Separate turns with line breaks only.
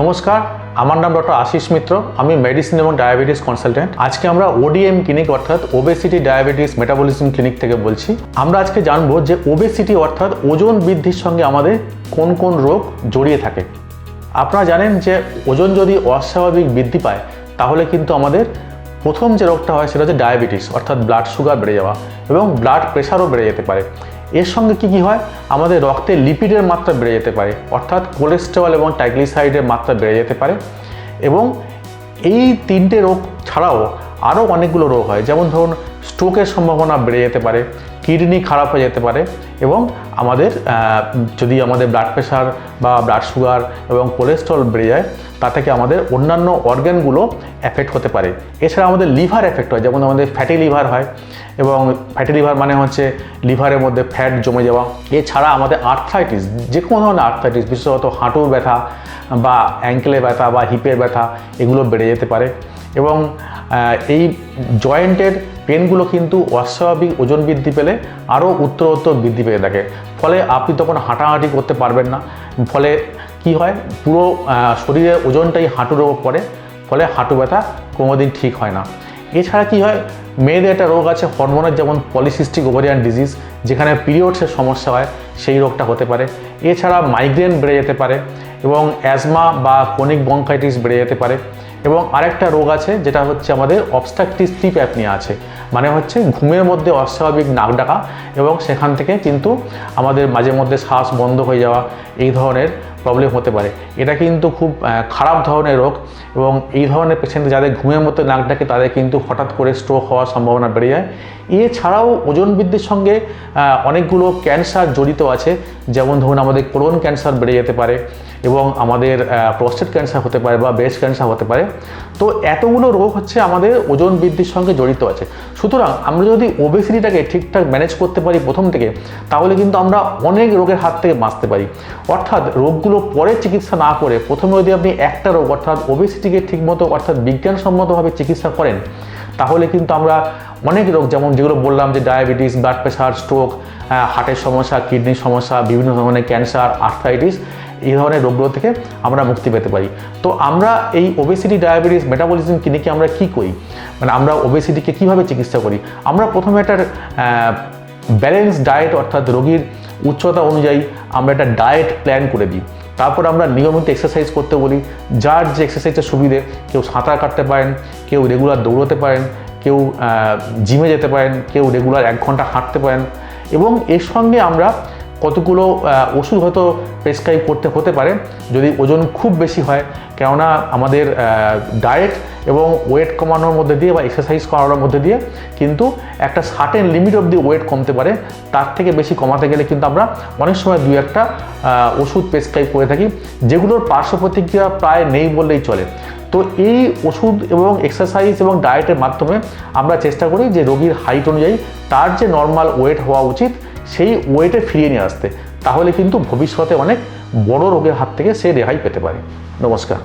নমস্কার, আমার নাম ডক্টর আশিস মিত্র, আমি মেডিসিন এবং ডায়াবেটিস কনসালটেন্ট আজকে আমরা ওডিএম ক্লিনিক অর্থাৎ ওবেসিটি ডায়াবেটিস মেটাবলিজম ক্লিনিক থেকে বলছি। আমরা আজকে জানব যে ওবেসিটি অর্থাৎ ওজন বৃদ্ধির সঙ্গে আমাদের কোন কোন রোগ জড়িয়ে থাকে। আপনারা জানেন যে ওজন যদি অস্বাভাবিক বৃদ্ধি পায়, তাহলে কিন্তু আমাদের প্রথম যে রোগটা হয় সেটা হচ্ছে ডায়াবেটিস অর্থাৎ ব্লাড সুগার বেড়ে যাওয়া এবং ব্লাড প্রেশারও বেড়ে যেতে পারে। এর সঙ্গে কি কি হয়? আমাদের রক্তে লিপিডের মাত্রা বেড়ে যেতে পারে, অর্থাৎ কোলেস্টেরল এবং ট্রাইগ্লিসাইডের মাত্রা বেড়ে যেতে পারে এবং এই তিনটে রোগ ছাড়াও আরও অনেকগুলো রোগ হয়। যেমন ধরুন স্ট্রোকের সম্ভাবনা বেড়ে যেতে পারে কিডনি খারাপ হয়ে যেতে পারে এবং আমাদের যদি আমাদের ব্লাড প্রেশার বা ব্লাড সুগার এবং কোলেস্ট্রল বেড়ে যায়, তা থেকে আমাদের অন্যান্য অর্গ্যানগুলো এফেক্ট হতে পারে। এছাড়া আমাদের লিভার এফেক্ট হয়, যেমন আমাদের ফ্যাটি লিভার হয় এবং ফ্যাটি লিভার মানে হচ্ছে লিভারের মধ্যে ফ্যাট জমে যাওয়া। এছাড়া আমাদের আর্থ্রাইটিস যে কোনো ধরনের আর্থ্রাইটিস বিশেষত হাঁটুর ব্যথা বা অ্যাঙ্কেলে ব্যথা বা হিপের ব্যথা, এগুলো বেড়ে যেতে পারে এবং এই জয়েন্টের পেনগুলো কিন্তু অস্বাভাবিক ওজন বৃদ্ধি পেলে আরও উত্তরোত্তর বৃদ্ধি পেয়ে থাকে। ফলে আপনি তখন হাঁটাহাঁটি করতে পারবেন না। ফলে কি হয়? পুরো শরীরের ওজনটাই হাঁটুর ওপর পড়ে। ফলে হাঁটু ব্যথা কোনোদিন ঠিক হয় না। এছাড়া কি হয়? মেয়েদের একটা রোগ আছে হরমোনের যেমন পলিসিস্টিক ওভারিয়ান ডিজিজ যেখানে পিরিয়ডসের সমস্যা হয়, সেই রোগটা হতে পারে। এছাড়া মাইগ্রেন বেড়ে যেতে পারে। এবং অ্যাজমা বা কোনিক বঙ্কাইটিস বেড়ে যেতে পারে। এবং আরেকটা রোগ আছে, যেটা হচ্ছে আমাদের অবস্ট্রাকটিভ স্লিপ অ্যাপনিয়া আছে। মানে হচ্ছে ঘুমের মধ্যে অস্বাভাবিক নাক ডাকা এবং সেখান থেকে কিন্তু আমাদের মাঝে মধ্যে শ্বাস বন্ধ হয়ে যাওয়া, এই ধরনের প্রবলেম হতে পারে। এটা কিন্তু খুব খারাপ ধরনের রোগ এবং এই ধরনের পেশেন্ট যাদের ঘুমের মধ্যে নাক ডাকে তাদের কিন্তু হঠাৎ করে স্ট্রোক হওয়ার সম্ভাবনা বেড়ে যায়। এছাড়াও ওজন বৃদ্ধির সঙ্গে অনেকগুলো ক্যান্সার জড়িত আছে। যেমন ধরুন আমাদের কোলন ক্যান্সার বেড়ে যেতে পারে এবং আমাদের প্রস্টেট ক্যান্সার হতে পারে বা ব্রেস্ট ক্যান্সার হতে পারে। তো এতগুলো রোগ হচ্ছে আমাদের ওজন বৃদ্ধির সঙ্গে জড়িত আছে। সুতরাং আমরা যদি ওবেসিটিটাকে ঠিকঠাক ম্যানেজ করতে পারি প্রথম থেকে, তাহলে কিন্তু আমরা অনেক রোগের হাত থেকে বাঁচতে পারি। অর্থাৎ রোগগুলো পরে চিকিৎসা না করে প্রথমে যদি আপনি একটা রোগ, অর্থাৎ ওবেসিটিকে ঠিকমতো, অর্থাৎ বিজ্ঞানসম্মতভাবে চিকিৎসা করেন, তাহলে কিন্তু আমরা অনেক রোগ, যেমন যেগুলো বললাম যে ডায়াবেটিস ব্লাড প্রেশার স্ট্রোক হার্টের সমস্যা কিডনির সমস্যা, বিভিন্ন ধরনের ক্যান্সার আর্থ্রাইটিস এই ধরনের রোগগুলো থেকে আমরা মুক্তি পেতে পারি। তো আমরা এই ওবেসিটি ডায়াবেটিস মেটাবলিজম ক্লিনিকে আমরা কি করি? মানে আমরা ওবেসিটিকে কীভাবে চিকিৎসা করি? আমরা প্রথমে একটা ব্যালেন্স ডায়েট অর্থাৎ রোগীর উচ্চতা অনুযায়ী আমরা একটা ডায়েট প্ল্যান করে দিই। তারপর আমরা নিয়মিত এক্সারসাইজ করতে বলি। যার যে এক্সারসাইজের সুবিধে, কেউ সাঁতার কাটতে পারেন, কেউ রেগুলার দৌড়তে পারেন, কেউ জিমে যেতে পারেন, কেউ রেগুলার এক ঘণ্টা হাঁটতে পারেন। এবং এর সঙ্গে আমরা কতগুলো ওষুধ হয়তো প্রেসক্রাইব করতে, হতে পারে, যদি ওজন খুব বেশি হয়। কেননা আমাদের ডায়েট এবং ওয়েট কমানোর মধ্যে দিয়ে বা এক্সারসাইজ করানোর মধ্যে দিয়ে কিন্তু একটা সার্টেন লিমিট অবধি ওয়েট কমতে পারে। তার থেকে বেশি কমাতে গেলে কিন্তু আমরা অনেক সময় দুই একটা ওষুধ প্রেসক্রাইব করে থাকি, যেগুলোর পার্শ্ব প্রতিক্রিয়া প্রায় নেই বললেই চলে। তো এই ওষুধ এবং এক্সারসাইজ এবং ডায়েটের মাধ্যমে আমরা চেষ্টা করি যে রোগীর হাইট অনুযায়ী তার যে নর্মাল ওয়েট হওয়া উচিত সেই ওয়েটে ফিরিয়ে নিয়ে আসতে, তাহলে কিন্তু ভবিষ্যতে অনেক বড় রোগের হাত থেকে সে রেহাই পেতে পারে। নমস্কার।